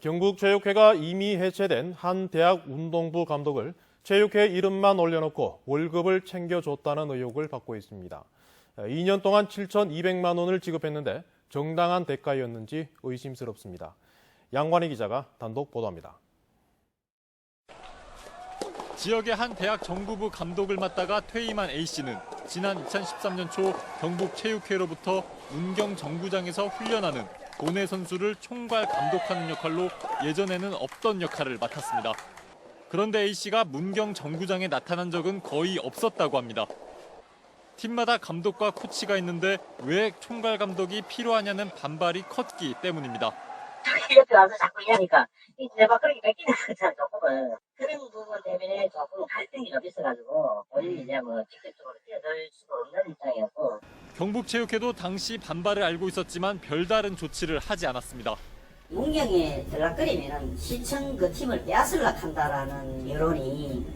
경북체육회가 이미 해체된 한 대학 운동부 감독을 체육회 이름만 올려놓고 월급을 챙겨줬다는 의혹을 받고 있습니다. 2년 동안 7,200만 원을 지급했는데 정당한 대가였는지 의심스럽습니다. 양관희 기자가 단독 보도합니다. 지역의 한 대학 정부부 감독을 맡다가 퇴임한 A씨는 지난 2013년 초 경북 체육회로부터 문경 정구장에서 훈련하는 도내 선수를 총괄 감독하는 역할로 예전에는 없던 역할을 맡았습니다. 그런데 A씨가 문경 정구장에 나타난 적은 거의 없었다고 합니다. 팀마다 감독과 코치가 있는데 왜 총괄 감독이 필요하냐는 반발이 컸기 때문입니다. 이렇게 와서 자꾸 이러니까 이제 막 그렇게 뺏기는 거잖아 조금은 그런 부분 때문에 조금 갈등이 좀 있어가지고 본인이 이제 뭐 직접적으로 뛰어들 수도 없는 입장이었고 경북체육회도 당시 반발을 알고 있었지만 별다른 조치를 하지 않았습니다. 문경에 들락거리면은 시청 그 팀을 빼앗으려고 한다라는 여론이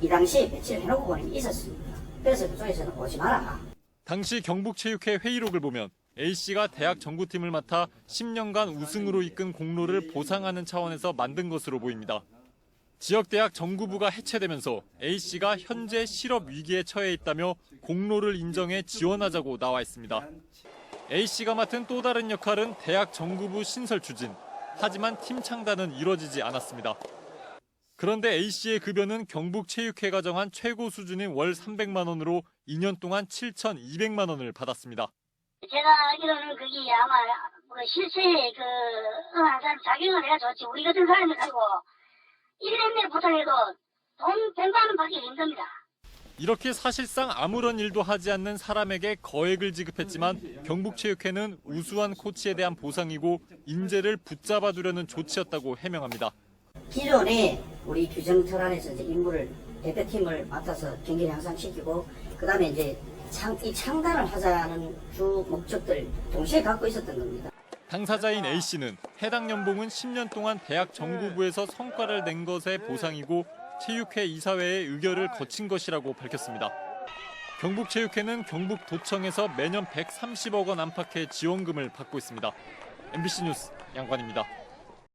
이 당시에 배치를 해놓고 보니 있었습니다. 그래서 그쪽에서는 오지 마라. 당시 경북체육회 회의록을 보면 A씨가 대학 정구팀을 맡아 10년간 우승으로 이끈 공로를 보상하는 차원에서 만든 것으로 보입니다. 지역대학 정구부가 해체되면서 A씨가 현재 실업 위기에 처해 있다며 공로를 인정해 지원하자고 나와 있습니다. A씨가 맡은 또 다른 역할은 대학 정구부 신설 추진. 하지만 팀 창단은 이뤄지지 않았습니다. 그런데 A씨의 급여는 경북체육회가 정한 최고 수준인 월 300만 원으로 2년 동안 7,200만 원을 받았습니다. 제가 알기로는 그게 아마 뭐 실체에 그 사람 작용을 해야 좋지 우리 같은 사람이 가지고 1년 내에 보상해도 돈 100만 원 받기 힘듭니다. 이렇게 사실상 아무런 일도 하지 않는 사람에게 거액을 지급했지만 경북체육회는 우수한 코치에 대한 보상이고 인재를 붙잡아 두려는 조치였다고 해명합니다. 기존에 우리 규정틀 안에서 이제 인물을 대표팀을 맡아서 경기를 향상시키고 그 다음에 이제 창, 이 창단을 하자는 주 목적들 동시에 갖고 있었던 겁니다. 당사자인 A씨는 해당 연봉은 10년 동안 대학 정구부에서 성과를 낸 것의 보상이고 체육회 이사회의 의결을 거친 것이라고 밝혔습니다. 경북체육회는 경북도청에서 매년 130억 원 안팎의 지원금을 받고 있습니다. MBC 뉴스 양관입니다.